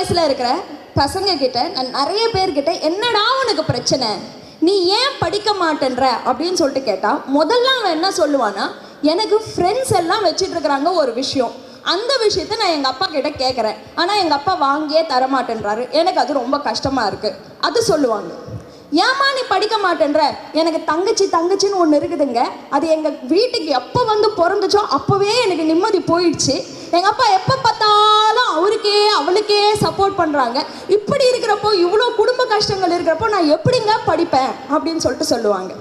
வயசுல இருக்கிற பசங்க கிட்ட நான் நிறைய பேர்கிட்ட என்னடா உனக்கு பிரச்சனை? நீ ஏன் படிக்க மாட்டேன்ற? அப்படின்னு சொல்லிட்டு கேட்டா முதல்ல அவன் என்ன சொல்லுவானா எனக்கு ஃப்ரெண்ட்ஸ் எல்லாம் வச்சுட்டு இருக்கிறாங்க ஒரு விஷயம். அந்த விஷயத்த நான் எங்க அப்பா கிட்ட கேட்குறேன் ஆனா எங்க அப்பா வாங்கியே தர மாட்டேன்றாரு எனக்கு அது ரொம்ப கஷ்டமா இருக்கு. அது சொல்லுவாங்க. ஏம்மா நீ படிக்க மாட்டேன்ற? எனக்கு தங்கச்சி தங்கச்சின்னு ஒன்று இருக்குதுங்க. அது எங்கள் வீட்டுக்கு எப்போ வந்து பிறந்துச்சோ அப்போவே எனக்கு நிம்மதி போயிடுச்சு. எங்கள் அப்பா எப்போ பார்த்தாலும் அவருக்கே அவளுக்கே சப்போர்ட் பண்ணுறாங்க இப்படி இருக்கிறப்போ இவ்வளோ குடும்ப கஷ்டங்கள் இருக்கிறப்போ நான் எப்படிங்க படிப்பேன்? அப்படின்னு சொல்லிட்டு சொல்லுவாங்க.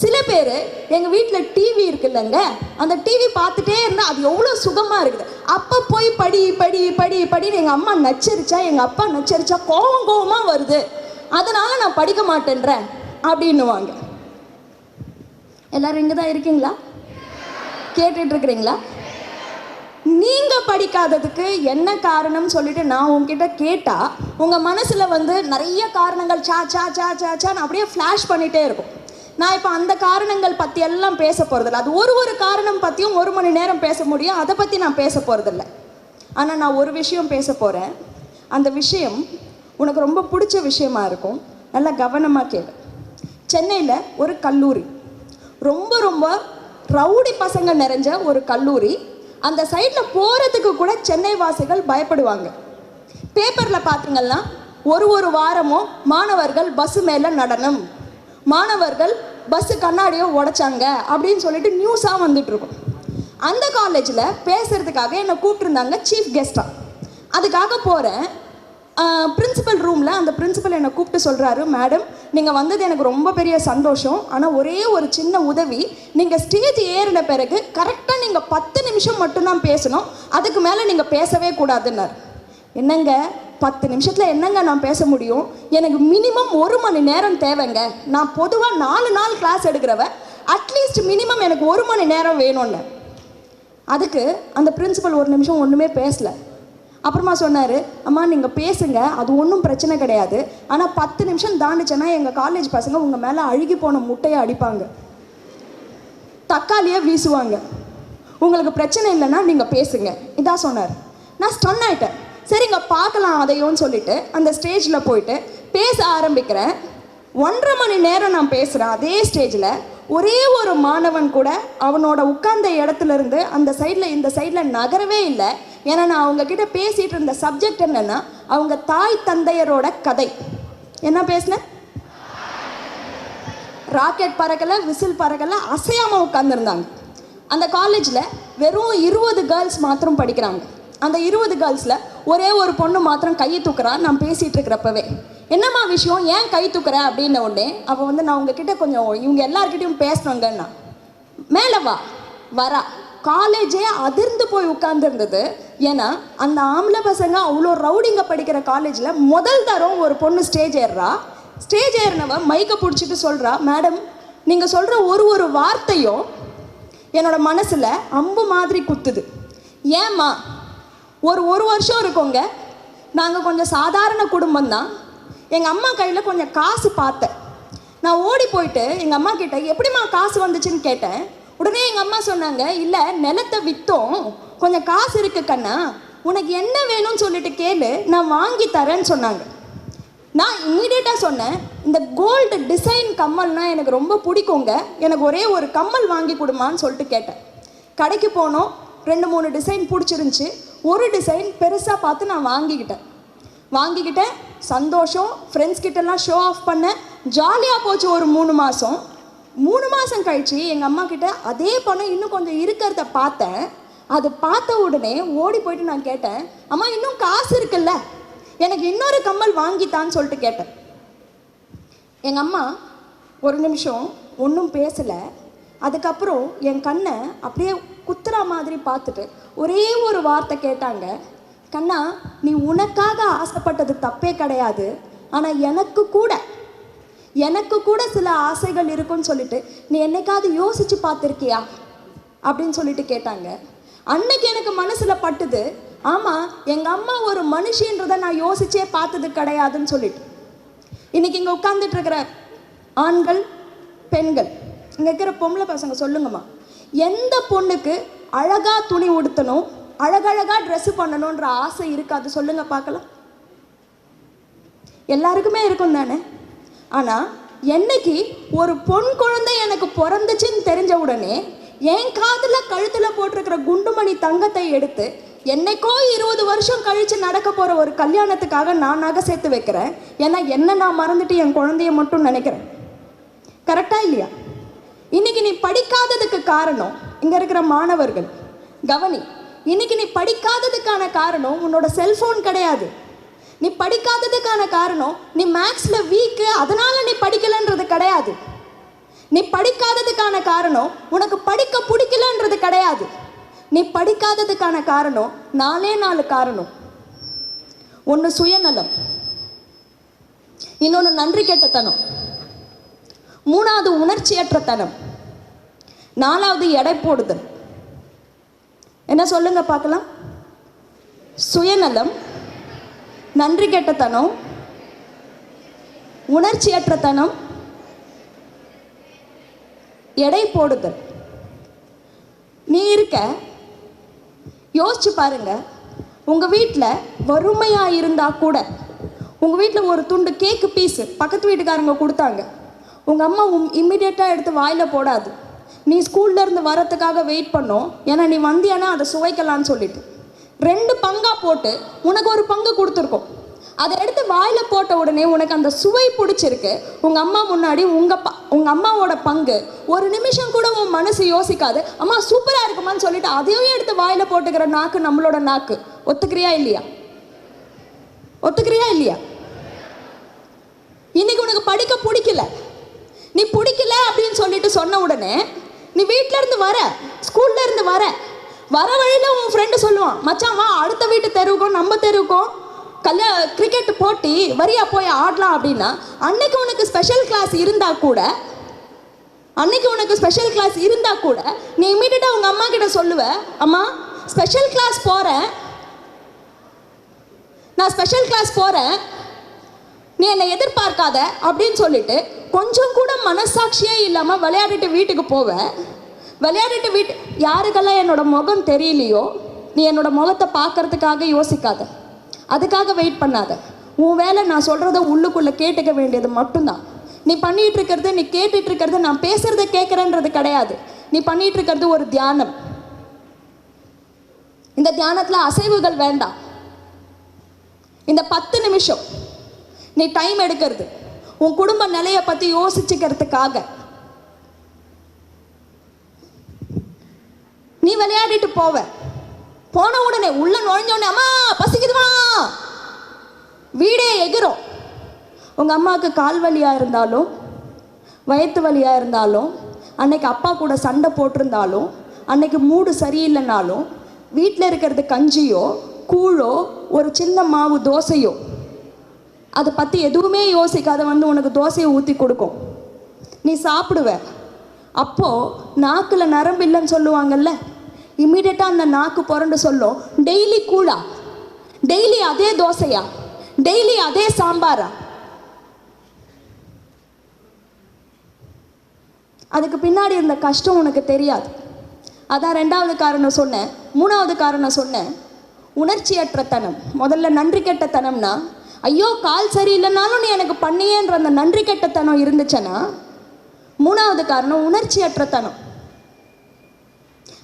சில பேர் எங்கள் வீட்டில் டிவி இருக்குல்லங்க. அந்த டிவி பார்த்துட்டே இருந்தால் அது எவ்வளோ சுகமாக இருக்குது. அப்போ போய் படி படி படி படின்னு எங்கள் அம்மா நச்சரிச்சா எங்கள் அப்பா நச்சரிச்சா கோவம் கோவமாக வருது. அதனால் நான் படிக்க மாட்டேன்றேன் அப்படின்னுவாங்க. எல்லோரும் இங்கே தான் இருக்கீங்களா கேட்டுட்ருக்குறீங்களா நீங்கள் படிக்காததுக்கு என்ன காரணம் சொல்லிட்டு நான் உங்ககிட்ட கேட்டால் உங்கள் மனசில் வந்து நிறைய காரணங்கள் சா சா சா சா சான்னு அப்படியே ஃப்ளாஷ் பண்ணிகிட்டே இருக்கும். நான் இப்போ அந்த காரணங்கள் பற்றி எல்லாம் பேச போகிறதில்ல அது ஒரு ஒரு காரணம் பற்றியும் ஒரு மணி நேரம் பேச முடியும். அதை பற்றி நான் பேச போகிறதில்ல ஆனால் நான் ஒரு விஷயம் பேச போகிறேன் அந்த விஷயம் உனக்கு ரொம்ப பிடிச்ச விஷயமா இருக்கும். நல்லா கவனமாக கேளு. சென்னையில் ஒரு கல்லூரி. ரொம்ப ரொம்ப ரவுடி பசங்க நிறைஞ்ச ஒரு கல்லூரி. அந்த சைடில் போகிறதுக்கு கூட சென்னை வாசிகள் பயப்படுவாங்க. பேப்பரில் பார்த்தீங்கன்னா ஒரு ஒரு வாரமும் மாணவர்கள் பஸ் மேலே நடனம். மாணவர்கள் பஸ்ஸு கண்ணாடியை உடைச்சாங்க அப்படின்னு சொல்லிட்டு நியூஸாக வந்துட்டு இருக்கும். அந்த காலேஜில் பேசுறதுக்காக என்னை கூப்பிட்டுருந்தாங்க சீஃப் கெஸ்ட்டாக அதுக்காக போகிறேன் பிரின்சிபல் ரூமில் அந்த பிரின்சிபல் என்னை கூப்பிட்டு சொல்கிறாரு மேடம் நீங்கள் வந்தது எனக்கு ரொம்ப பெரிய சந்தோஷம். ஆனால் ஒரே ஒரு சின்ன உதவி. நீங்கள் ஸ்டேஜ் ஏறின பிறகு கரெக்டாக நீங்கள் பத்து நிமிஷம் மட்டும்தான் பேசணும். அதுக்கு மேலே நீங்கள் பேசவே கூடாதுன்னார். என்னங்க? பத்து நிமிஷத்தில் என்னங்க நான் பேச முடியும்? எனக்கு மினிமம் ஒரு மணி நேரம் தேவைங்க. நான் பொதுவாக நாலு நாள் கிளாஸ் எடுக்கிறவ அட்லீஸ்ட் மினிமம் எனக்கு ஒரு மணி நேரம் வேணும்னு. அதுக்கு அந்த பிரின்சிபல் ஒரு நிமிஷம் ஒன்றுமே பேசலை. அப்புறமா சொன்னார் அம்மா நீங்கள் பேசுங்க அது ஒன்றும் பிரச்சனை கிடையாது. ஆனால் பத்து நிமிஷம் தாண்டிச்சேன்னா எங்கள் காலேஜ் பசங்க உங்கள் மேலே அழுகி போன முட்டையை அடிப்பாங்க. தக்காளியை வீசுவாங்க. உங்களுக்கு பிரச்சனை இல்லைன்னா நீங்கள் பேசுங்க. இதான் சொன்னார். நான் ஸ்டன் ஆயிட்டேன். சரிங்க பார்க்கலாம் அதையோன்னு சொல்லிட்டு அந்த ஸ்டேஜில் போயிட்டு பேச ஆரம்பிக்கிறேன். ஒன்றரை மணி நேரம் நான் பேசுகிறேன் அதே ஸ்டேஜில் ஒரே ஒரு மாணவன் கூட அவனோட உட்கார்ந்த இடத்துல இருந்து அந்த சைடில் இந்த சைடில் நகரவே இல்லை. ஏன்னா நான் அவங்க கிட்ட பேசிட்டு இருந்த சப்ஜெக்ட் என்னன்னா அவங்க தாய் தந்தையரோட கதை. என்ன பேசினேன் ராக்கெட் பறக்கலை விசில் பறக்கலை அசையாமல் உட்காந்துருந்தாங்க அந்த காலேஜில் வெறும் இருபது கேர்ள்ஸ் மாத்திரம் படிக்கிறாங்க. அந்த இருபது கேர்ள்ஸில் ஒரே ஒரு பொண்ணு மாத்திரம் கையை தூக்குறா நான் பேசிகிட்டு இருக்கிறப்பவே. என்னம்மா விஷயம்? ஏன் கை தூக்குற? அப்படின்ன உடனே அப்போ வந்து நான் உங்ககிட்ட கொஞ்சம் இவங்க எல்லாருக்கிட்டையும் பேசணுங்கன்னா மேலே வா. வரா. காலேஜே அதிர்ந்து போய் உட்கார்ந்துருந்தது. ஏன்னா அந்த ஆம்பளை பசங்க அவ்வளோ ரவுடிங்க படிக்கிற காலேஜில் முதல் தரம் ஒரு பொண்ணு ஸ்டேஜ் ஏறுறா. ஸ்டேஜ் ஏறினவ மைக்கை பிடிச்சிட்டு சொல்கிறா மேடம் நீங்கள் சொல்கிற ஒரு ஒரு வார்த்தையும் என்னோட மனசில் அம்பு மாதிரி குத்துது. ஏம்மா ஒரு ஒரு வருஷம் இருக்கோங்க. நாங்கள் கொஞ்சம் சாதாரண குடும்பம் தான். எங்கள் அம்மா கையில் கொஞ்சம் காசு பார்த்தேன். நான் ஓடி போயிட்டு எங்கள் அம்மா கிட்ட எப்படிம்மா காசு வந்துச்சுன்னு கேட்டேன். உடனே எங்கள் அம்மா சொன்னாங்க இல்லை நிலத்தை விற்றோம் கொஞ்சம் காசு இருக்கு கண்ணா. உனக்கு என்ன வேணும்னு சொல்லிட்டு கேளு. நான் வாங்கி தரேன்னு சொன்னாங்க. நான் இம்மீடியட்டாக சொன்னேன் இந்த கோல்டு டிசைன் கம்மல்னால் எனக்கு ரொம்ப பிடிக்குங்க. எனக்கு ஒரே ஒரு கம்மல் வாங்கி கொடுமான்னு சொல்லிட்டு கேட்டேன். கடைக்கு போனோம். ரெண்டு மூணு டிசைன் பிடிச்சிருந்துச்சி. ஒரு டிசைன் பெருசாக பார்த்து நான் வாங்கிக்கிட்டேன். வாங்கிக்கிட்டேன். சந்தோஷம். ஃப்ரெண்ட்ஸ் கிட்டலாம் ஷோ ஆஃப் பண்ணேன். ஜாலியாக போச்சு ஒரு மூணு மாதம் மூணு மாதம் கழிச்சு எங்கள் அம்மா கிட்ட அதே பணம் இன்னும் கொஞ்சம் இருக்கிறத பார்த்தேன். அது பார்த்த உடனே ஓடி போயிட்டு நான் கேட்டேன் அம்மா இன்னும் காசு இருக்குல்ல? எனக்கு இன்னொரு கம்மல் வாங்கித்தான்னு சொல்லிட்டு கேட்டேன். எங்கள் அம்மா ஒரு நிமிஷம் ஒன்றும் பேசலை. அதுக்கப்புறம் என் கண்ணை அப்படியே குத்துற மாதிரி பார்த்துட்டு ஒரே ஒரு வார்த்தை கேட்டாங்க கண்ணா நீ உனக்காக ஆசைப்பட்டது தப்பே கிடையாது. ஆனால் எனக்கு கூட எனக்கு கூட சில ஆசைகள் இருக்குன்னு சொல்லிட்டு நீ என்னைக்காவது யோசிச்சு பார்த்துருக்கியா? அப்படின்னு சொல்லிட்டு கேட்டாங்க. அன்னைக்கு எனக்கு மனசுல பட்டுது ஆமா எங்க அம்மா ஒரு மனுஷன்றதை நான் யோசிச்சே பார்த்தது கிடையாதுன்னு சொல்லிட்டு. இன்னைக்கு இங்க உட்கார்ந்துட்டு இருக்கிற ஆண்கள் பெண்கள் இங்க இருக்கிற பொம்பளை பசங்க சொல்லுங்கம்மா எந்த பொண்ணுக்கு அழகா துணி உடுத்தணும் அழகழகா ட்ரெஸ் பண்ணணுன்ற ஆசை இருக்காது? சொல்லுங்க பார்க்கலாம். எல்லாருக்குமே இருக்கும் தானே ஆனால் என்னைக்கு ஒரு பொன் குழந்தை எனக்கு பிறந்துச்சுன்னு தெரிஞ்ச உடனே என் காதில் கழுத்தில் போட்டிருக்கிற குண்டுமணி தங்கத்தை எடுத்து என்னைக்கோ இருபது வருஷம் கழித்து நடக்க போகிற ஒரு கல்யாணத்துக்காக நான் நகை சேர்த்து வைக்கிறேன். ஏன்னா என்ன நான் மறந்துட்டு என் குழந்தைய மட்டும் நினைக்கிறேன். கரெக்டாக இல்லையா? இன்னைக்கு நீ படிக்காததுக்கு காரணம் இங்கே இருக்கிற மாணவர்கள். கவனி இன்னைக்கு நீ படிக்காததுக்கான காரணம் உன்னோட செல்ஃபோன் கிடையாது. நீ படிக்காததுக்கான காரணம் நீ மேக்ஸில் வீக்கு அதனால் நீ படிக்கலன்றது கிடையாது. நீ படிக்காததுக்கான காரணம் உனக்கு படிக்க பிடிக்கலன்றது கிடையாது. நீ படிக்காததுக்கான காரணம் நாலே நாலு காரணம். ஒன்று சுயநலம். இன்னொன்று நன்றி கெட்டத்தனம். மூணாவது உணர்ச்சியற்ற தனம் நாலாவது எடை போடுதல். என்ன சொல்லுங்க பார்க்கலாம்? சுயநலம். நன்றி கெட்டத்தனம் உணர்ச்சியற்ற தனம் எடை போடுதல். நீ இருக்க யோசிச்சு பாருங்க. உங்க வீட்டில் வறுமையா இருந்தா கூட உங்க வீட்டில் ஒரு துண்டு கேக்கு பீஸு பக்கத்து வீட்டுக்காரங்க கொடுத்தாங்க. உங்க அம்மா உம் இம்மிடியட்டாக எடுத்து வாயில் போடாது. நீ ஸ்கூல்ல இருந்து வரத்துக்காக வெயிட் பண்ணோம். ஏன்னா நீ வந்தியானா அதை சுவைக்கலாம்னு சொல்லிட்டு. ரெண்டு பங்கா போட்டு உனக்கு ஒரு பங்கு கொடுத்துருக்கோம். அதை எடுத்து வாயில போட்ட உடனே உனக்கு அந்த சுவை பிடிச்சிருக்கு. உங்க அம்மா முன்னாடி உங்க ப உங்க அம்மாவோட பங்கு ஒரு நிமிஷம் கூட உன் மனசு யோசிக்காது. அம்மா சூப்பரா இருக்குமான்னு சொல்லிட்டு அதையும் எடுத்து வாயில போட்டுக்கிற நாக்கு நம்மளோட நாக்கு. ஒத்துக்கிறியா இல்லையா? ஒத்துக்கிறியா இல்லையா? இன்னைக்கு உனக்கு படிக்க பிடிக்கல. நீ பிடிக்கல அப்படின்னு சொல்லிட்டு சொன்ன உடனே நீ வீட்ல இருந்து வர ஸ்கூல்ல இருந்து வர வர வழியில உன் ஃப்ரெண்டு சொல்லுவான் மச்சான் வா அடுத்த வீட்டு தெருவுக்கும் நம்ம தெருவுக்கும் கல்யா கிரிக்கெட் போட்டி வரியா போய் ஆடலாம் அப்படின்னா அன்னைக்கு உனக்கு ஸ்பெஷல் கிளாஸ் இருந்தா கூட அன்னைக்கு உனக்கு ஸ்பெஷல் கிளாஸ் இருந்தா கூட நீ இமீடியட்டா உங்க அம்மா கிட்ட சொல்லுவ அம்மா ஸ்பெஷல் கிளாஸ் போறேன். நான் ஸ்பெஷல் கிளாஸ் போறேன். நீ என்னை எதிர்பார்க்காத அப்படின்னு சொல்லிட்டு கொஞ்சம் கூட மனசாட்சியே இல்லாமல் விளையாடிட்டு வீட்டுக்கு போவேன் விளையாடிட்டு வீட்டு யாருக்கெல்லாம் என்னோட முகம் தெரியலையோ நீ என்னோட முகத்தை பார்க்கறதுக்காக யோசிக்காத. அதுக்காக வெயிட் பண்ணாத. உன் வேலை நான் சொல்கிறத உள்ளுக்குள்ளே கேட்டுக்க வேண்டியது மட்டும்தான். நீ பண்ணிட்டு இருக்கிறது நீ கேட்டுட்டு இருக்கிறது நான் பேசுறத கேட்குறேன்றது கிடையாது. நீ பண்ணிட்டு இருக்கிறது ஒரு தியானம். இந்த தியானத்தில் அசைவுகள் வேண்டாம். இந்த பத்து நிமிஷம் நீ டைம் எடுக்கிறது. உன் குடும்ப நிலையை பற்றி யோசிச்சுக்கிறதுக்காக. விளையாடிட்டு போவ போன உடனே உள்ள நுழைஞ்ச உடனே அம்மா பசிக்குதுமா வீடே. எகிரும். உங்க அம்மாவுக்கு கால் வலியா இருந்தாலும் வயிற்று வலியா இருந்தாலும் அன்னைக்கு அப்பா கூட சண்டை போட்டிருந்தாலும் அன்னைக்கு மூடு சரியில்லைனாலும் வீட்டில் இருக்கிறது கஞ்சியோ கூழோ ஒரு சின்ன மாவு தோசையோ அதை பற்றி எதுவுமே யோசிக்காத வந்து உனக்கு தோசையை ஊற்றி கொடுக்கும். நீ சாப்பிடுவ. அப்போது நாக்கில் நரம்பு இல்லைன்னு சொல்லுவாங்கல்ல? இம்மிடியட்டாக அந்த நாக்கு புரண்டு சொல்லும் டெய்லி கூழா டெய்லி அதே தோசையா? டெய்லி அதே சாம்பாரா? அதுக்கு பின்னாடி இருந்த கஷ்டம் உனக்கு தெரியாது. அதான் ரெண்டாவது காரணம் சொன்னேன். மூணாவது காரணம் சொன்னேன். உணர்ச்சியற்ற தனம். முதல்ல நன்றி கெட்ட தனம்னா ஐயோ கால் சரியில்லைனாலும் நீ எனக்கு பண்ணியேன்ற அந்த நன்றி கெட்டத்தனம் இருந்துச்சுன்னா மூணாவது காரணம் உணர்ச்சியற்ற தனம்.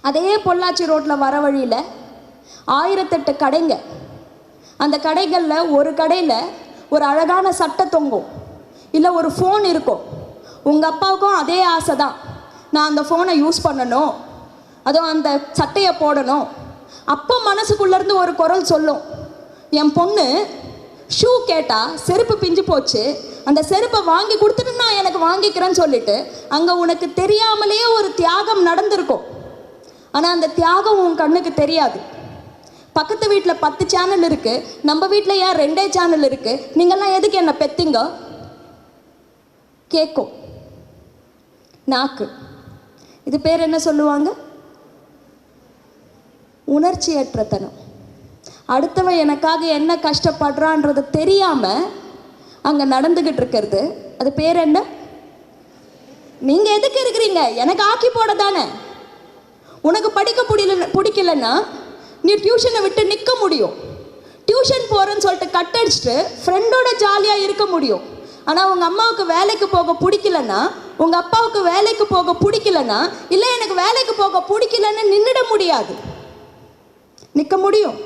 அதே பொள்ளாச்சி ரோட்டில் வர வழியில் ஆயிரத்தெட்டு கடைங்க. அந்த கடைகளில் ஒரு கடையில் ஒரு அழகான சட்டை தொங்கும். இல்லை ஒரு ஃபோன் இருக்கும். உங்கள் அப்பாவுக்கும் அதே ஆசை தான் நான் அந்த ஃபோனை யூஸ் பண்ணணும். அதுவும் அந்த சட்டையை போடணும். அப்போ மனசுக்குள்ளேருந்து ஒரு குரல் சொல்லும். என் பொண்ணு ஷூ கேட்டால் செருப்பு பிஞ்சு போச்சு. அந்த செருப்பை வாங்கி கொடுத்துட்டு நான் எனக்கு வாங்கிக்கிறேன்னு சொல்லிட்டு அங்கே உனக்கு தெரியாமலேயே ஒரு தியாகம் நடந்திருக்கும். ஆனால் அந்த தியாகம் உன் கண்ணுக்கு தெரியாது. பக்கத்து வீட்டில் பத்து சேனல் இருக்கு. நம்ம வீட்டில் ஏன் ரெண்டே சேனல் இருக்கு? நீங்கள்லாம் எதுக்கு என்ன பெத்திங்க? கேட்கும் நாக்கு. இது பேர் என்ன சொல்லுவாங்க? உணர்ச்சியற்றத்தனம். அடுத்தவன் எனக்காக என்ன கஷ்டப்படுறான்றது தெரியாம அங்கே நடந்துகிட்டு இருக்கிறது. அது பேர் என்ன? நீங்க எதுக்கு இருக்கிறீங்க? எனக்கு ஆக்கி போட தானே. உனக்கு படிக்க பிடிக்கல பிடிக்கலன்னா நீ டியூஷனை விட்டு நிற்க முடியும். டியூஷன் போகிறேன்னு சொல்லிட்டு கட் அடிச்சுட்டு ஃப்ரெண்டோட ஜாலியாக இருக்க முடியும். ஆனால் உங்கள் அம்மாவுக்கு வேலைக்கு போக பிடிக்கலன்னா உங்கள் அப்பாவுக்கு வேலைக்கு போக பிடிக்கலன்னா இல்லை எனக்கு வேலைக்கு போக பிடிக்கலன்னு நின்றுட முடியாது. நிற்க முடியும்.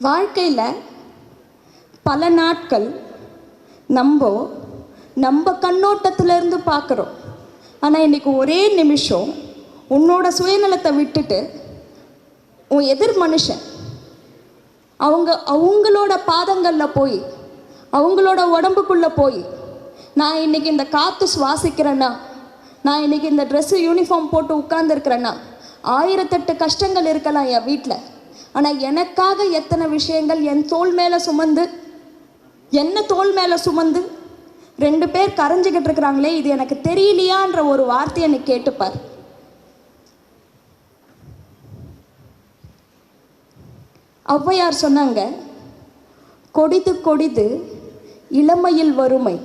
வாழ்க்கையில் பல நாட்கள் நம்ம நம்ம கண்ணோட்டத்திலேருந்து பார்க்குறோம். ஆனால் இன்றைக்கி ஒரே நிமிஷம் உன்னோட சுயநலத்தை விட்டுட்டு உன் எதிர் மனுஷன் அவங்க அவங்களோட பாதங்களில் போய் அவங்களோட உடம்புக்குள்ளே போய் நான் இன்னைக்கு இந்த காற்று சுவாசிக்கிறேன்னா நான் இன்னைக்கு இந்த ட்ரெஸ்ஸு யூனிஃபார்ம் போட்டு உட்கார்ந்துருக்கிறேன்னா ஆயிரத்தெட்டு கஷ்டங்கள் இருக்கலாம் என் வீட்டில் ஆனால் எனக்காக எத்தனை விஷயங்கள் என் தோல் மேலே சுமந்து என்ன தோள் மேலே சுமந்து? ரெண்டு பேர் கரைஞ்சிக்கிட்டு இருக்கிறாங்களே இது எனக்கு தெரியலையான்ற ஒரு வார்த்தையை நீ கேட்டுப்பார். ஔவையார் சொன்னாங்க கொடிது கொடிது இளமையில் வறுமை.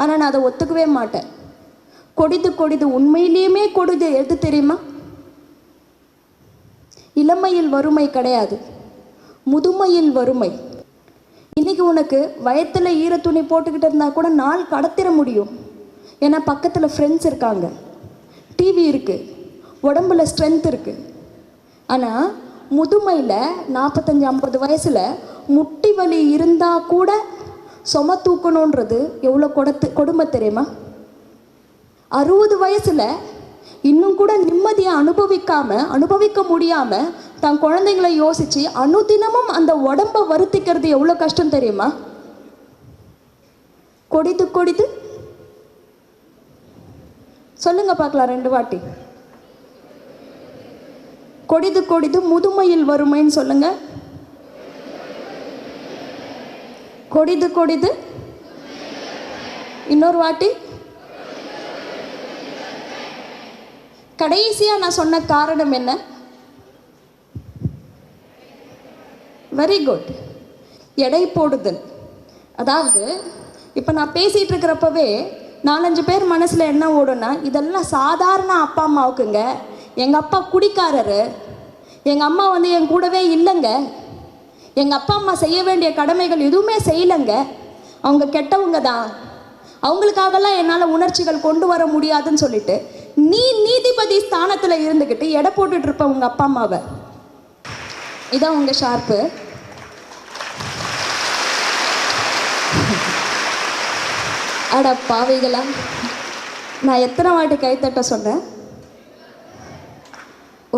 ஆனால் நான் அதை ஒத்துக்கவே மாட்டேன். கொடிது கொடிது உண்மையிலேயுமே கொடிது எது தெரியுமா? இளமையில் வறுமை கிடையாது. முதுமையில் வறுமை. இன்னைக்கு உனக்கு வயத்தில் ஈர துணி போட்டுக்கிட்டு இருந்தால் கூட நாள் கடத்திட முடியும். ஏன்னா பக்கத்தில் ஃப்ரெண்ட்ஸ் இருக்காங்க. டிவி இருக்குது உடம்புல ஸ்ட்ரென்த் இருக்குது ஆனால் முதுமையில் நாற்பத்தஞ்சு ஐம்பது வயசில் முட்டி வலி இருந்தால் கூட சும தூக்கணுன்றது எவ்வளோ கொடுத்து கொடுமை தெரியுமா? அறுபது வயசில் இன்னும் கூட நிம்மதியை அனுபவிக்காம அனுபவிக்க முடியாம தன் குழந்தைங்களை யோசிச்சு அனுதினமும் அந்த உடம்ப வருத்திக்கிறது எவ்வளோ கஷ்டம் தெரியுமா? கொடிது கொடிது சொல்லுங்க பார்க்கலாம் ரெண்டு வாட்டி. கொடிது கொடிது முதுமையில் வறுமைன்னு சொல்லுங்க. கொடிது கொடிது. இன்னொரு வாட்டி. கடைசியா நான் சொன்ன காரணம் என்ன? வெரி குட் எடை போடுதல். அதாவது இப்போ நான் பேசிட்டு இருக்கிறப்பவே நாலஞ்சு பேர் மனசில் என்ன ஓடும்னா இதெல்லாம் சாதாரண அப்பா அம்மாவுக்குங்க. எங்கள் அப்பா குடிக்காரரு. எங்கள் அம்மா வந்து என் கூடவே இல்லைங்க. எங்கள் அப்பா அம்மா செய்ய வேண்டிய கடமைகள் எதுவுமே செய்யலைங்க. அவங்க கெட்டவங்க தான். அவங்களுக்காகலாம் என்னால் உணர்ச்சிகள் கொண்டு வர முடியாதுன்னு சொல்லிட்டு நீ நீதிபதி ஸ்தானத்தில் இருந்துக்கிட்டு எடை போட்டுட்டு இருப்ப உங்கள் அப்பா அம்மாவை. இதான் உங்கள் ஷார்ப்பு. அட பாவைகளா. நான் எத்தனை வாட்டி கைத்தட்ட சொன்னேன்?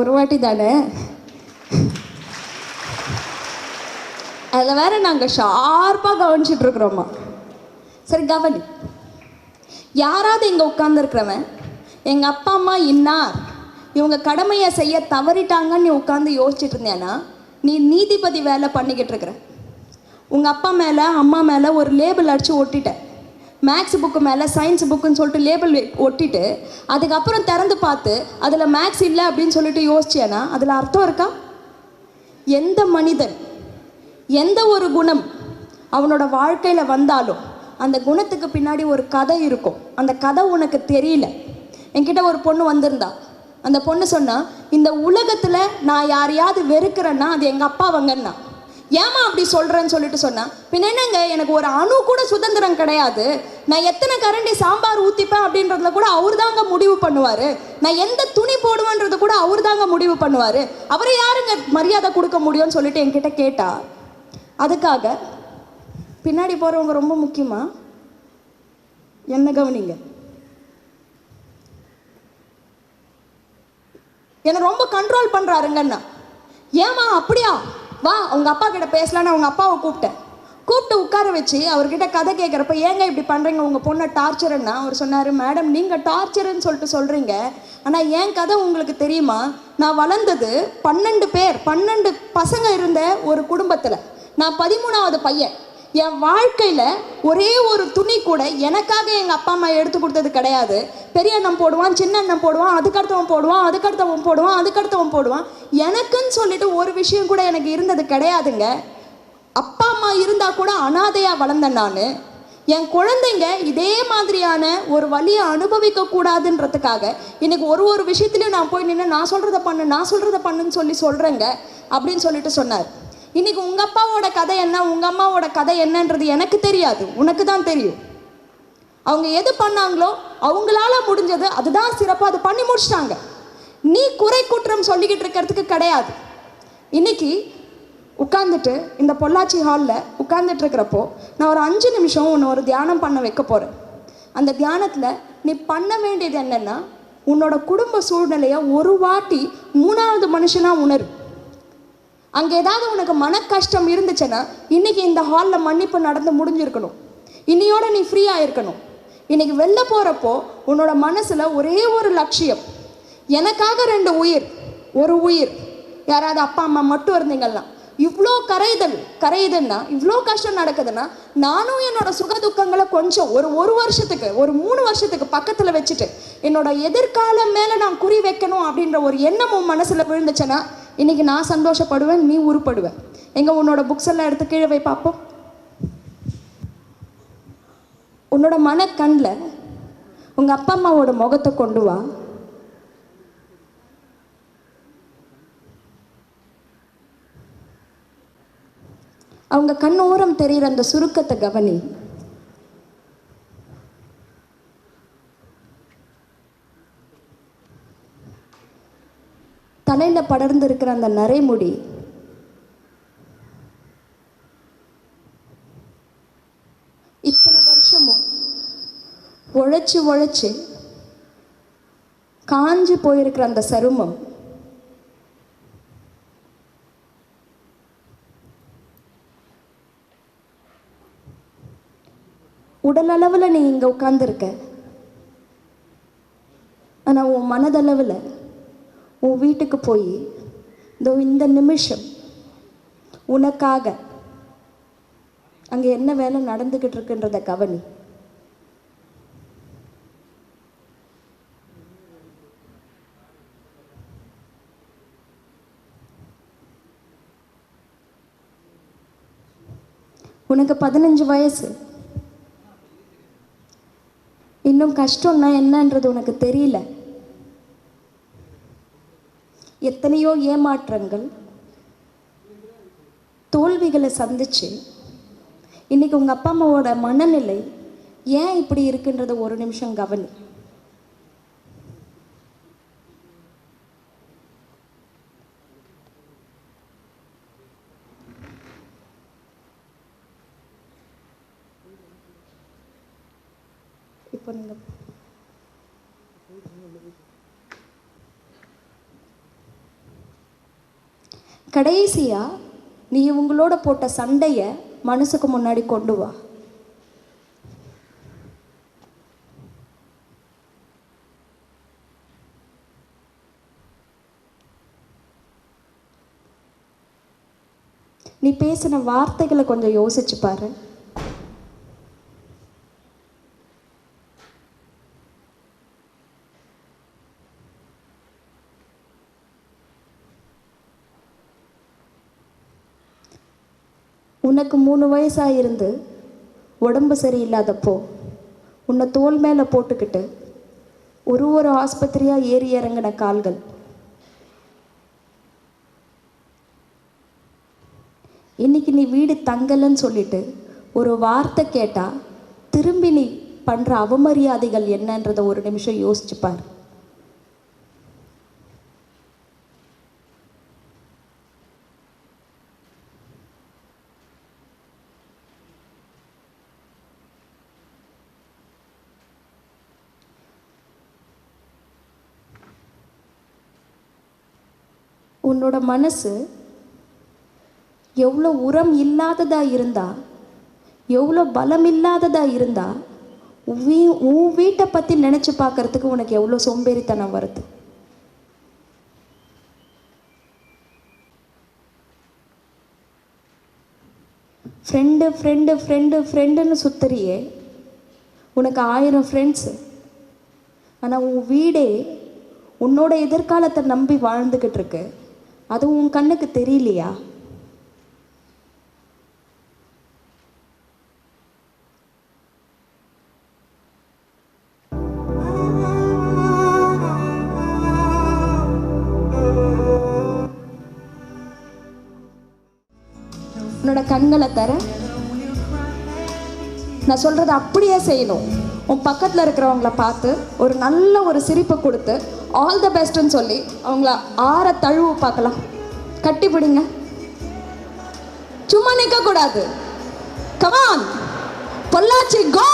ஒரு வாட்டி தானே? அதில் வேற நாங்கள் ஷார்ப்பாக கவனிச்சிட்டு இருக்கிறோமா சரி கவனி. யாராவது இங்கே உட்காந்துருக்கிறவன் எங்கள் அப்பா அம்மா இன்னார். இவங்க கடமையை செய்ய தவறிட்டாங்கன்னு நீ உட்காந்து யோசிச்சுட்டு இருந்தேன்னா நீ நீதிபதி வேலை பண்ணிக்கிட்டு இருக்கிற. உங்கள் அப்பா மேலே அம்மா மேலே ஒரு லேபிள் அடித்து ஒட்டிட்ட. மேக்ஸ் புக்கு மேலே சயின்ஸ் புக்குன்னு சொல்லிட்டு லேபிள் ஒட்டிட்டு அதுக்கப்புறம் திறந்து பார்த்து அதில் மேக்ஸ் இல்லை அப்படின்னு சொல்லிட்டு யோசிச்சேன்னா அதில் அர்த்தம் இருக்கா? எந்த மனிதன் எந்த ஒரு குணம் அவனோட வாழ்க்கையில் வந்தாலும் அந்த குணத்துக்கு பின்னாடி ஒரு கதை இருக்கும். அந்த கதை உனக்கு தெரியல. என்கிட்ட ஒரு பொண்ணு வந்திருந்தா. அந்த பொண்ணு சொன்னா இந்த உலகத்தில் நான் யாரையாவது வெறுக்கிறேன்னா அது எங்கள் அப்பா அவங்கன்னா ஏமா அப்படி சொல்கிறேன்னு சொல்லிட்டு சொன்னா பின் என்னங்க எனக்கு ஒரு அணு கூட சுதந்திரம் கிடையாது. நான் எத்தனை கரண்டி சாம்பார் ஊற்றிப்பேன் அப்படின்றதுல கூட அவர் தாங்க முடிவு பண்ணுவார். நான் எந்த துணி போடுவேன்றது கூட அவர் தாங்க முடிவு பண்ணுவார். அவரை யாருங்க மரியாதை கொடுக்க முடியும்னு சொல்லிட்டு என்கிட்ட கேட்டா. அதுக்காக பின்னாடி போகிறவங்க ரொம்ப முக்கியமா? என்ன கவனிங்க? என்னை ரொம்ப கண்ட்ரோல் பண்ணுறாருங்கண்ணா ஏமா அப்படியா? வா உங்கள் அப்பா கிட்ட பேசலான்னு அவங்க அப்பாவை கூப்பிட்டேன். கூப்பிட்டு உட்கார வச்சு அவர்கிட்ட கதை கேட்குறப்ப ஏங்க இப்படி பண்ணுறீங்க உங்கள் பொண்ணை டார்ச்சருன்னா அவர் சொன்னார் மேடம் நீங்கள் டார்ச்சருன்னு சொல்லிட்டு சொல்கிறீங்க ஆனால் என் கதை உங்களுக்கு தெரியுமா? நான் வளர்ந்தது பன்னெண்டு பேர் பன்னெண்டு பசங்க இருந்த ஒரு குடும்பத்தில். நான் பதிமூணாவது பையன். என் வாழ்க்கையில் ஒரே ஒரு துணி கூட எனக்காக எங்கள் அப்பா அம்மா எடுத்து கொடுத்தது கிடையாது. பெரிய அண்ணன் போடுவான் சின்ன அண்ணன் போடுவான் அதுக்கடுத்தவன் போடுவான் அதுக்கடுத்தவன் போடுவான் அதுக்கடுத்தவன் போடுவான். எனக்குன்னு சொல்லிட்டு ஒரு விஷயம் கூட எனக்கு இருந்தது கிடையாதுங்க. அப்பா அம்மா இருந்தால் கூட அனாதையாக வளர்ந்தேன் நான். என் குழந்தைங்க இதே மாதிரியான ஒரு வழியை அனுபவிக்க கூடாதுன்றதுக்காக இன்னைக்கு ஒரு ஒரு விஷயத்துலையும் நான் போய் நின்று நான் சொல்கிறத பண்ணு நான் சொல்கிறத பண்ணுன்னு சொல்லி சொல்கிறேங்க அப்படின்னு சொல்லிட்டு சொன்னார். இன்னைக்கு உங்கள் அப்பாவோட கதை என்ன? உங்கள் அம்மாவோட கதை என்னன்றது எனக்கு தெரியாது. உனக்கு தான் தெரியும். அவங்க எது பண்ணாங்களோ அவங்களால முடிஞ்சது அதுதான் சிறப்பாக அதை பண்ணி முடிச்சிட்டாங்க. நீ குறை குற்றம் சொல்லிக்கிட்டு இருக்கிறதுக்கு கிடையாது. இன்னைக்கு உட்காந்துட்டு இந்த பொள்ளாச்சி ஹாலில் உட்காந்துட்டு இருக்கிறப்போ நான் ஒரு அஞ்சு நிமிஷம் உன்னை ஒரு தியானம் பண்ண வைக்க போகிறேன் அந்த தியானத்தில் நீ பண்ண வேண்டியது என்னென்னா உன்னோட குடும்ப சூழ்நிலையை ஒரு வாட்டி மூணாவது மனுஷனாக உணரு. அங்கே ஏதாவது உனக்கு மன கஷ்டம் இருந்துச்சுன்னா இன்னைக்கு இந்த ஹாலில் மன்னிப்பு நடந்து முடிஞ்சிருக்கணும். இன்னையோட நீ ஃப்ரீயாக இருக்கணும் இன்னைக்கு வெளில போகிறப்போ உன்னோட மனசில் ஒரே ஒரு லட்சியம். எனக்காக ரெண்டு உயிர் ஒரு உயிர். யாராவது அப்பா அம்மா மட்டும் இருந்தீங்கன்னா இவ்வளோ கரைதல் கரையுதுன்னா இவ்வளோ கஷ்டம் நடக்குதுன்னா நானும் என்னோட சுக துக்கங்களை கொஞ்சம் ஒரு ஒரு வருஷத்துக்கு ஒரு மூணு வருஷத்துக்கு பக்கத்தில் வச்சுட்டு என்னோட எதிர்காலம் மேலே நான் குறி வைக்கணும் அப்படின்ற ஒரு எண்ணம் உன் மனசில் விழுந்துச்சுன்னா இன்னைக்கு நான் சந்தோஷப்படுவேன் நீ உருப்படுவேன் எங்க உன்னோட புக்ஸ் எல்லாம் எடுத்து கீழே போய் பார்ப்போம். உன்னோட மனக்கண்ணில் உங்கள் அப்பா அம்மாவோட முகத்தை கொண்டு வா. அவங்க கண் ஓரம் தெரிகிற அந்த சுருக்கத்தை கவனி. தலையில் படர்ந்து இருக்கிற அந்த நரைமுடி. இத்தனை வருஷமும் உழைச்சு உழைச்சு காஞ்சு போயிருக்கிற அந்த சருமம். உடல் அளவில் நீ இங்கே உட்காந்துருக்க ஆனால் உன் மனதளவில் உன் வீட்டுக்கு போய் இதோ இந்த நிமிஷம் உனக்காக அங்கே என்ன வேலை நடந்துக்கிட்டு இருக்குன்றத கவனி. உனக்கு பதினஞ்சு வயசு. இன்னும் கஷ்டம்னா என்னன்றது உனக்கு தெரியல. எத்தனையோ ஏமாற்றங்கள் தோல்விகளை சந்திச்சு இன்னைக்கு உங்கள் அப்பா அம்மாவோட மனநிலை ஏன் இப்படி இருக்குன்றத ஒரு நிமிஷம் கவனி. இப்போ நீங்கள் கடைசியா நீ இவங்களோட போட்ட சண்டையை மனசுக்கு முன்னாடி கொண்டு வா. நீ பேசின வார்த்தைகளை கொஞ்சம் யோசிச்சு பாரு. உனக்கு மூணு வயசாக இருந்து உடம்பு சரியில்லாதப்போ உன்னை தோல் மேலே போட்டுக்கிட்டு ஒரு ஒரு ஆஸ்பத்திரியாக ஏறி இறங்கின கால்கள். இன்னைக்கு நீ வீடு தங்கலைன்னு சொல்லிட்டு ஒரு வார்த்தை கேட்டால் திரும்பி நீ பண்ணுற அவமரியாதைகள் என்னன்றதை ஒரு நிமிஷம் யோசிச்சுப்பார். உன்னோட மனசு எவ்வளோ உரம் இல்லாததா இருந்தால் எவ்வளோ பலம் இல்லாததா இருந்தால் வீ உன் வீட்டை பற்றி நினச்சி பார்க்கறதுக்கு உனக்கு எவ்வளோ சோம்பேறித்தனம் வருது? ஃப்ரெண்டு ஃப்ரெண்டு ஃப்ரெண்டு ஃப்ரெண்டுன்னு சுத்துறியே. உனக்கு ஆயிரம் ஃப்ரெண்ட்ஸு ஆனால் உன் வீடே உன்னோட எதிர்காலத்தை நம்பி வாழ்ந்துக்கிட்டு இருக்கு. அதுவும் உன் கண்ணுக்கு தெரியலையா? உன்னோட கண்களை தர நான் சொல்கிறத அப்படியே செய்யணும். உன் பக்கத்தில் இருக்கிறவங்கள பார்த்து ஒரு நல்ல ஒரு சிரிப்பை கொடுத்து ஆல் த பெஸ்ட்னு சொல்லி அவங்கள ஆற தழுவு பார்க்கலாம். கட்டி பிடிங்க. சும்மா நிற்கக்கூடாது கமான் பொள்ளாச்சி கோ